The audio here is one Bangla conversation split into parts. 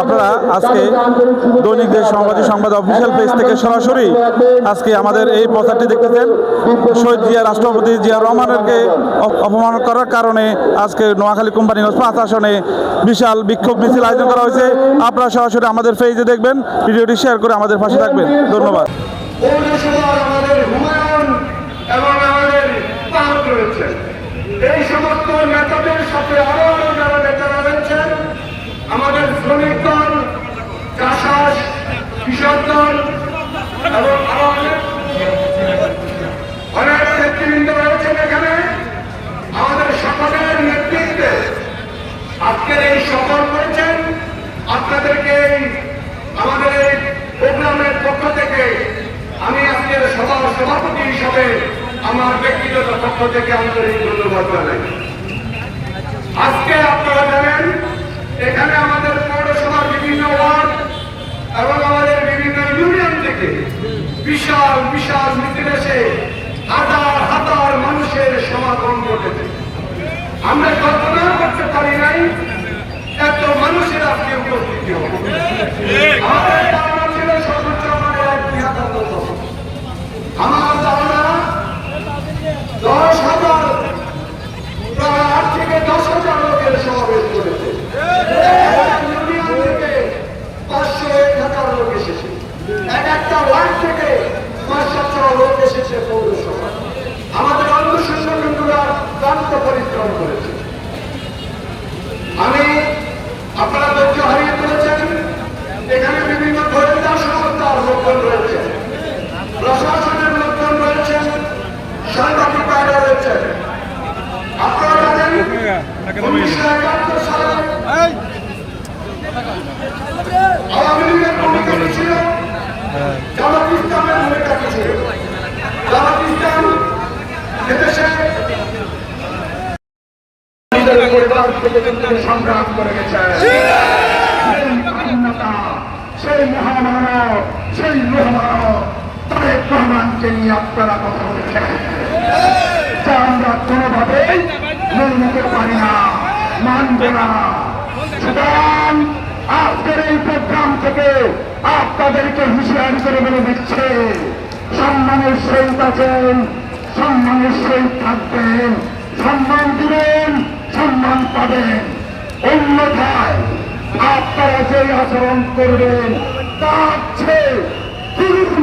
আপনারা আজকে দৈনিক দেশ সাংবাদিক সংবাদ অফিসিয়াল পেজ থেকে সরাসরি আজকে আমাদের এই প্রচারটি দেখতেছেন। শহীদ জিয়া রাষ্ট্রপতি জিয়া রহমানেরকে অপমান করার কারণে আজকে নোয়াখালী কোম্পানিগঞ্জ পাঁচ আসনে বিশাল বিক্ষোভ মিছিল আয়োজন করা হয়েছে। আপনারা সরাসরি আমাদের পেজে দেখবেন, ভিডিওটি শেয়ার করে আমাদের পাশে থাকবেন। ধন্যবাদ। এই সমস্ত নেতাদের সাথে আরও আরও যারা নেতারা আমাদের শ্রমিক দল, চাষাস, কৃষক দল এবং আরও অনেক নেতৃবৃন্দ রয়েছেন এখানে। আমাদের সকলের নেতৃত্বে আজকের এই সফর করেছেন। আপনাদেরকে আমাদের এই প্রোগ্রামের পক্ষ থেকে আমি আজকের সভার সভাপতি হিসাবে আমার ব্যক্তিগত পক্ষ থেকে আন্তরিক ধন্যবাদ জানাই। আজকে এখানে আমাদের পৌরসভার বিভিন্ন ওয়ার্ড এবং আমাদের বিভিন্ন ইউনিয়ন থেকে বিশাল বিশাল মিছিল এসে হাজার হাজার মানুষের সমাগম ঘটেছে। আমরা কল্পনা করতে পারি নাই, এত মানুষের আজকে উপস্থিতি হবে আমাদের ধারণা ছিল সর্বোচ্চ আমাদের এক দুই হাজার লোক হবে। আমার ধারণা দশ হাজার প্রায় আট থেকে দশ হাজার লোকের সমাবেশ করেছে ইউনিয়ন থেকে পাঁচশো এক হাজার লোক এসেছে এক একটা ওয়ার্ড থেকে পাঁচ সাতশো লোক এসেছে পৌরসভা আমাদের অন্য সংগঠনগুলো ক্লান্ত পরিশ্রম করেছে আমি আপনারা ধৈর্য হারিয়ে তুলেছেন এখানে বিভিন্ন গোয়েন্দা সংস্থার লোকজন রয়েছে। প্রশাসনের লোকজন রয়েছেন সাংবাদিক ভাইরা রয়েছেন আপনারা জানেন উনিশশো একাত্তর সালে আওয়ামী লীগের ভূমিকা ছিল? জামাত ইসলামের ভূমিকা ছিল? জামাত ইসলাম এদেশে পরিবার সংগ্রাম করে গেছে সেই স্বাধীনতা, সেই মহামানব সেই মহামানব রহমানকে নিয়ে আপনারা কথা বলেছেন। যা আমরা কোনোভাবেই মেনে নিতে পারি না, মানব না। সুতরাং আজকের এই প্রোগ্রাম থেকে আপনাদেরকে হুঁশিয়ারি করে বলে দিচ্ছে, সম্মানের সহিত আছেন, সম্মানের সহিত থাকবেন, সম্মান দিবেন, সম্মান পাবেন। অন্যথায় আপনারা যে আচরণ করবেন তার চেয়ে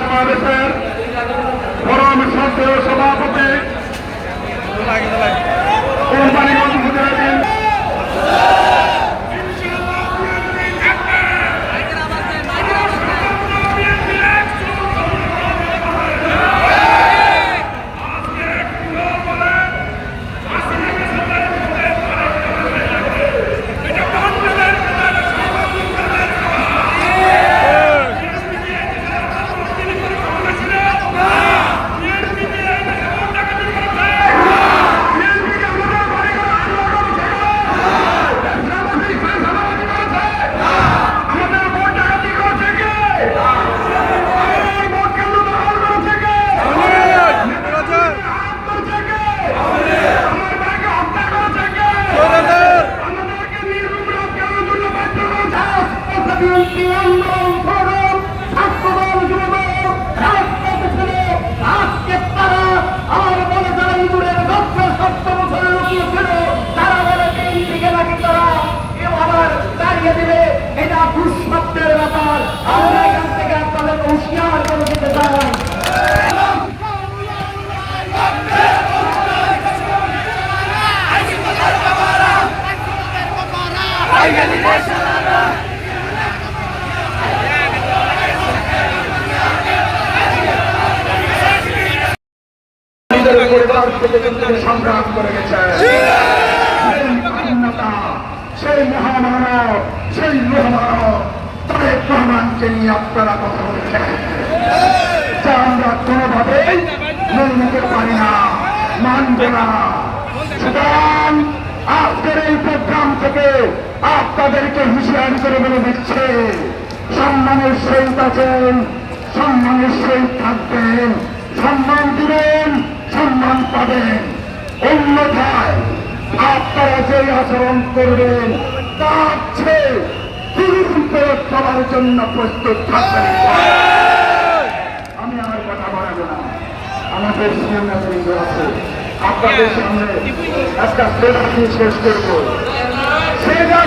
সমাবেশের পরম শ্রদ্ধেয় সভাপতি কোম্পানিগঞ্জ সংগ্রাম করে সেই স্বাধীনতা, সেই মহামানব রহমানকে নিয়ে আপনারা কথা বলছেন। যা আমরা কোনোভাবেই মেনে নিতে না মানব না সুতরাং আজকের এই প্রোগ্রাম থেকে আপনাদেরকে হুঁশিয়ারি করে বলে দিচ্ছে, সম্মানের সহিত আছেন, সম্মানের সহিত থাকবেন, সম্মান দিবেন, সম্মান পাবেন। অন্যথায় আপনারা যে আচরণ করবেন তার চেয়ে ফেরত পাওয়ার জন্য প্রস্তুত থাকবেন। আমি আমার কথা বাড়াবো না। আমাদের নেতৃত্ব আছে আপনাদের সামনে একটা শেষ করব। সেরা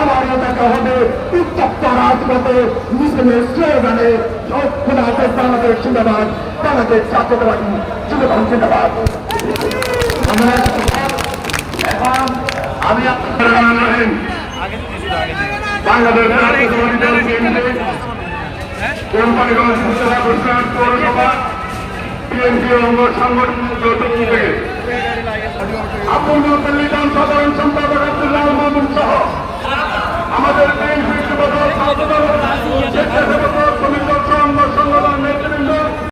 আবারও দেখা হবে উত্তপ্ত রাজপথে মিছিলের স্লোগানে খোলা হাতে বাংলাদেশ জিন্দাবাদ, বাংলাদেশ জাতীয়তাবাদী জিন্দাবাদ জিন্দাবাদ। আমরা এখন আমি বাংলাদেশ আব্দুল সাধারণ সম্পাদক আব্দুল্লাহ মামুন সহ আমাদের বিএনপি স্বেচ্ছাসেবক শ্রমিক দল সংঘ সংগঠন নেতৃবৃন্দ।